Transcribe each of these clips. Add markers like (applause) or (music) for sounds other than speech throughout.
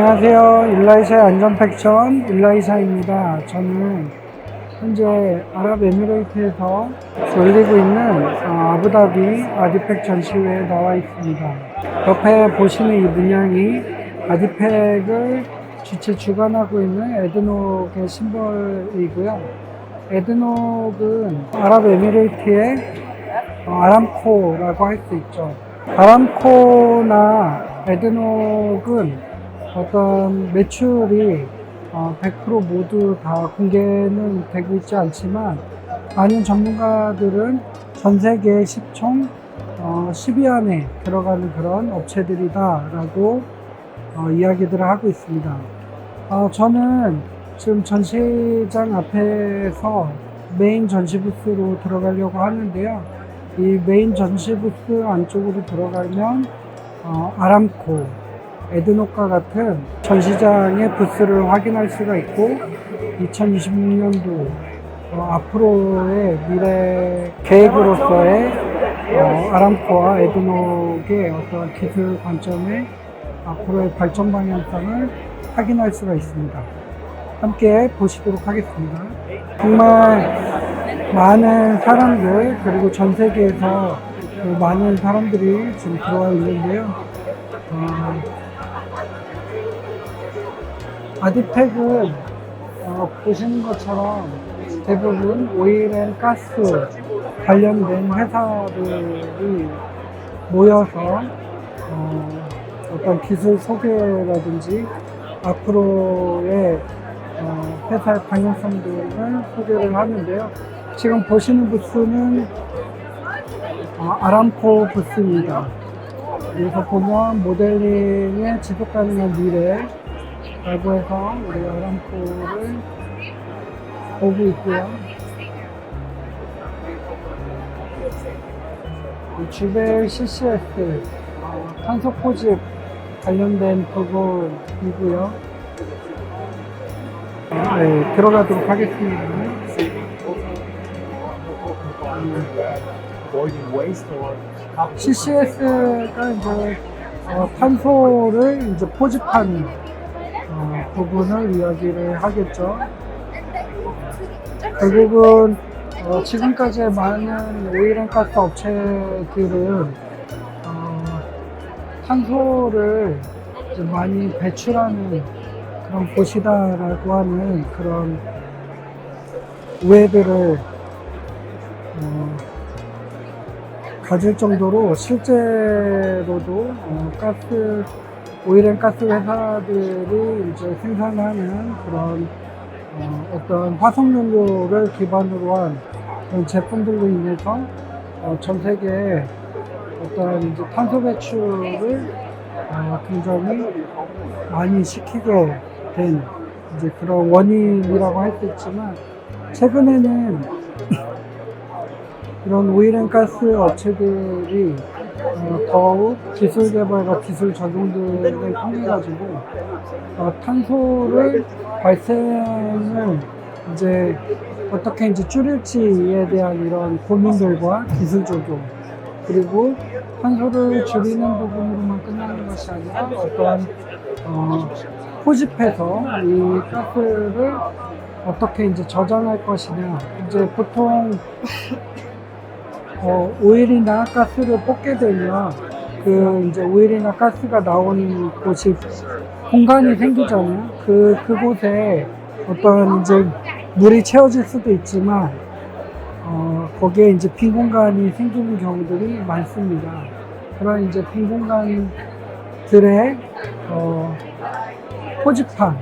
안녕하세요. 일라이샤의 안전팩션 일라이샤입니다. 저는 현재 아랍에미레이트에서 열리고 있는 어, 아부다비 아디팩 전시회에 나와 있습니다. 옆에 보시는 이 문양이 아디팩을 주최 주관하고 있는 에드녹의 심벌이고요. 에드녹은 아랍에미레이트의 어, 아람코라고 할 수 있죠. 아람코나 에드녹은 어떤 매출이 어, 100% 모두 다 공개는 되고 있지 않지만 많은 전문가들은 전 세계 10총 어, 10위 안에 들어가는 그런 업체들이다라고 어, 이야기들을 하고 있습니다. 어, 저는 지금 전시장 앞에서 메인 전시 부스로 들어가려고 하는데요. 이 메인 전시 부스 안쪽으로 들어가면 어, 아람코, 에드녹과 같은 전시장의 부스를 확인할 수가 있고 2026년도 어, 앞으로의 미래 계획으로서의 어, 아람코와 에드녹의 어떤 기술 관점의 앞으로의 발전 방향성을 확인할 수가 있습니다. 함께 보시도록 하겠습니다. 정말 많은 사람들 그리고 전 세계에서 그 많은 사람들이 지금 들어와 있는데요. 아디팩은 어, 보시는 것처럼 대부분 오일 앤 가스 관련된 회사들이 모여서 어, 어떤 기술 소개라든지 앞으로의 어, 회사의 방향성들을 소개를 하는데요. 지금 보시는 부스는 어, 아람코 부스입니다. 여기서 보면 모델링의 지속 가능한 미래 해서 우리 아람코를 보고 있고요. 이 주벨 CCS 어, 탄소 포집 관련된 부분이고요. 네, 들어가도록 하겠습니다. CCS가 이제 어, 탄소를 이제 어, 부분을 이야기를 하겠죠. 결국은 어, 지금까지의 많은 오일앤가스 업체들은 어, 탄소를 많이 배출하는 그런 곳이다라고 하는 그런 오해들을 어, 가질 정도로 실제로도 어, 가스 오일앤 가스 회사들이 이제 생산하는 그런 어, 떤 화석연료를 기반으로 한 그런 제품들로 인해서 어, 전 세계에 어떤 이제 탄소 배출을 어, 굉장히 많이 시키게 된 이제 그런 원인이라고 할 수 있지만 최근에는 (clears throat) 이런 오일앤가스 업체들이 어, 더욱 기술 개발과 기술 적용들을 통해 가지고 어, 탄소를 발생을 이제 어떻게 이제 줄일지에 대한 이런 고민들과 기술 적용 그리고 탄소를 줄이는 부분으로만 끝나는 것이 아니라 어떤 어, 포집해서 이 가스를 어떻게 이제 저장할 것이냐. 이제 보통 어, 오일이나 가스를 뽑게 되면 그 이제 오일이나 가스가 나오는 곳이 공간이 생기잖아요. 그 그곳에 어떤 이제 물이 채워질 수도 있지만 어, 거기에 이제 빈 공간이 생기는 경우들이 많습니다. 그런 이제 빈 공간들의 어, 포집한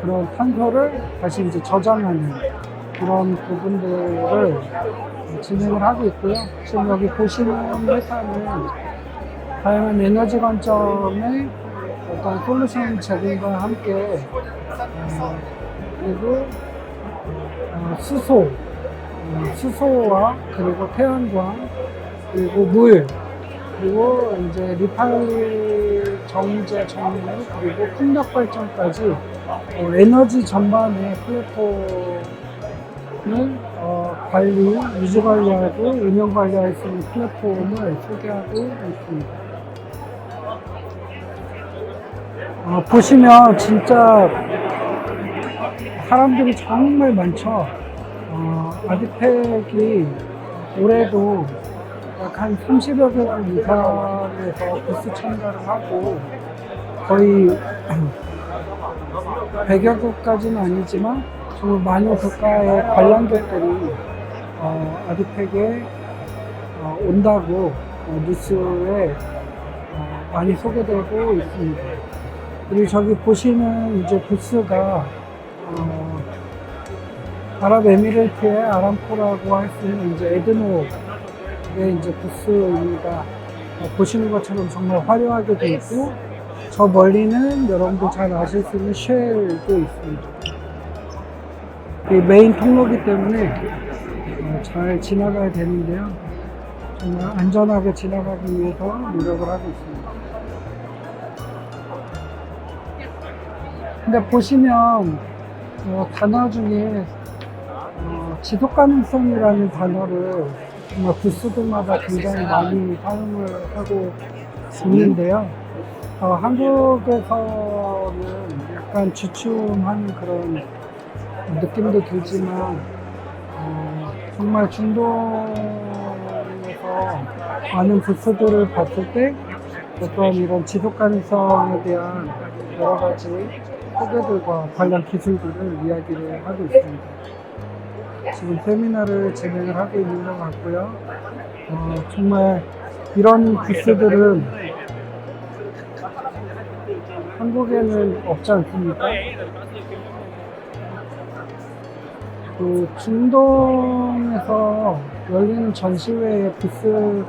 그런 탄소를 다시 이제 저장하는 그런 부분들을 진행을 하고 있고요. 지금 여기 보시는 회사는 다양한 에너지 관점의 어떤 솔루션 제공과 함께 어, 그리고 어, 수소, 어, 수소와 그리고 태양광 그리고 물 그리고 이제 리파이너리 정제 정유 그리고 풍력 발전까지 어, 에너지 전반의 플랫폼을 어, 관리, 유지 관리하고 운영 관리할 수 있는 플랫폼을 소개하고 있습니다. 어, 보시면 진짜 사람들이 정말 많죠. 어, 아드팩이 올해도 약 한 30여 개 이상에서 부스 참가를 하고 거의 (clears throat) 100여 개까지는 아니지만 정말 많은 국가의 관람객들이 어, 아드팩에 어, 온다고 어, 뉴스에 어, 많이 소개되고 있습니다. 그리고 저기 보시는 이제 부스가 어, 아랍에미레이트의 아람코라고 할 수 있는 이제 에드노의 이제 부스입니다. 어, 보시는 것처럼 정말 화려하게 되어 있고 저 멀리는 여러분들 잘 아실 수 있는 쉘도 있습니다. 이 메인 통로기 때문에 어, 잘 지나가야 되는데요. 정말 안전하게 지나가기 위해서 노력을 하고 있습니다. 근데 보시면 어, 단어 중에 어, 지속 가능성이라는 단어를 정말 부스들마다 굉장히 많이 사용을 하고 있는데요. 어, 한국에서는 약간 주춤하는 그런 느낌도 들지만 어, 정말 중동에서 많은 부스들을 봤을 때 어떤 이런 지속 가능성에 대한 여러 가지 소개들과 관련 기술들을 이야기를 하고 있습니다. 지금 세미나를 진행을 하고 있는 것 같고요. 어, 정말 이런 부스들은 한국에는 없지 않습니까? 그 중동에서 열리는 전시회의 부스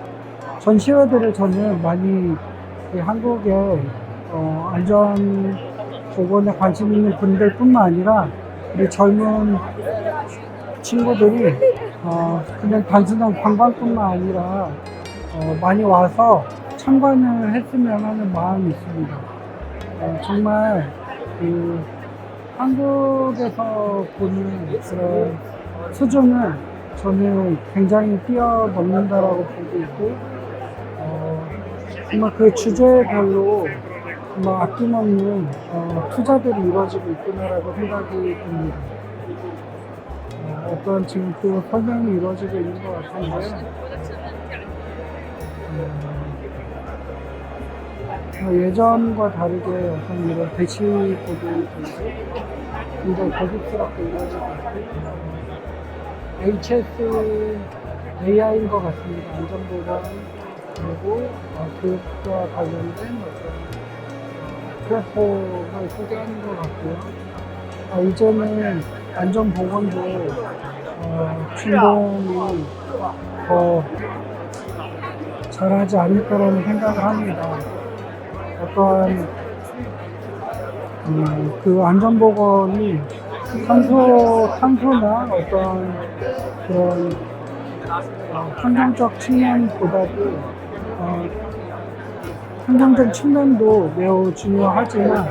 전시회들을 저는 많이 이 한국의 어, 안전 보건에 관심 있는 분들뿐만 아니라 우리 젊은 친구들이 어, 그냥 단순한 관광뿐만 아니라 어, 많이 와서 참관을 했으면 하는 마음이 있습니다. 어, 정말 그 한국에서 보는 그런 수준을 저는 굉장히 뛰어넘는다라고 보고 있고 어, 정말 그 주제별로 정말 아낌없는 어, 투자들이 이루어지고 있구나라고 생각이 듭니다. 어, 어떤 지금 또 설명이 이루어지고 있는 것 같은데요. 어, 예전과 다르게 어떤 이런 대시보드 굉장히 고급스럽게 이루어지고 있고 HS AI인 것 같습니다. 안전보건 그리고 어, 교육과 관련된 어떤 플랫폼을 소개하는 것 같고요. 아, 이제는 안전보건도 어, 중동이 더 잘하지 않을까라는 생각을 합니다. 어떠한 음, 그 안전보건이 탄소, 탄소나 어떤 그런 어, 환경적 측면보다도 어, 환경적 측면도 매우 중요하지만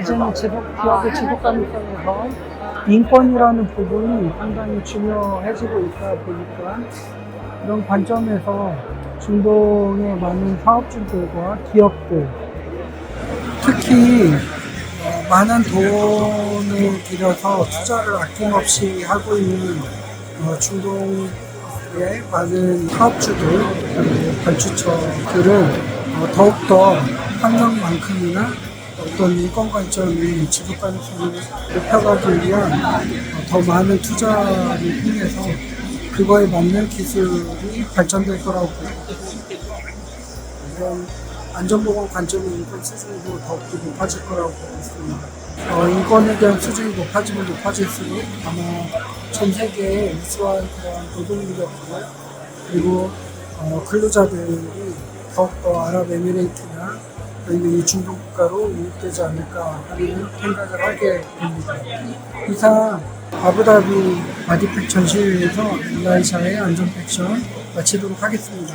이제는 지속, 기업의 가능성에서 인권이라는 부분이 상당히 중요해지고 있다 보니까 이런 관점에서 중동의 많은 사업주들과 기업들 특히 어, 많은 돈을 들여서 투자를 아낌없이 하고 있는 어, 중동의 많은 사업주들 발주처들은 어, 더욱더 환경만큼이나 어떤 인권 관점의 지속 가능성을 높여가기 위한 어, 더 많은 투자를 통해서 그거에 맞는 기술이 발전될 거라고 봅니다. 안전보건 관점의 인권 수준도 더욱더 높아질 거라고 보고 있습니다. 어, 인권에 대한 수준이 높아지면 높아질수록 아마 전 세계에 우수한 그런 노동력들 그리고 어, 근로자들이 더욱더 아랍에미레이트나 아니면 이 중동 국가로 유입되지 않을까 하는 생각을 하게 됩니다. 이상 아부다비 아디팩 전시회에서 일라이샤의 안전 팩션 마치도록 하겠습니다.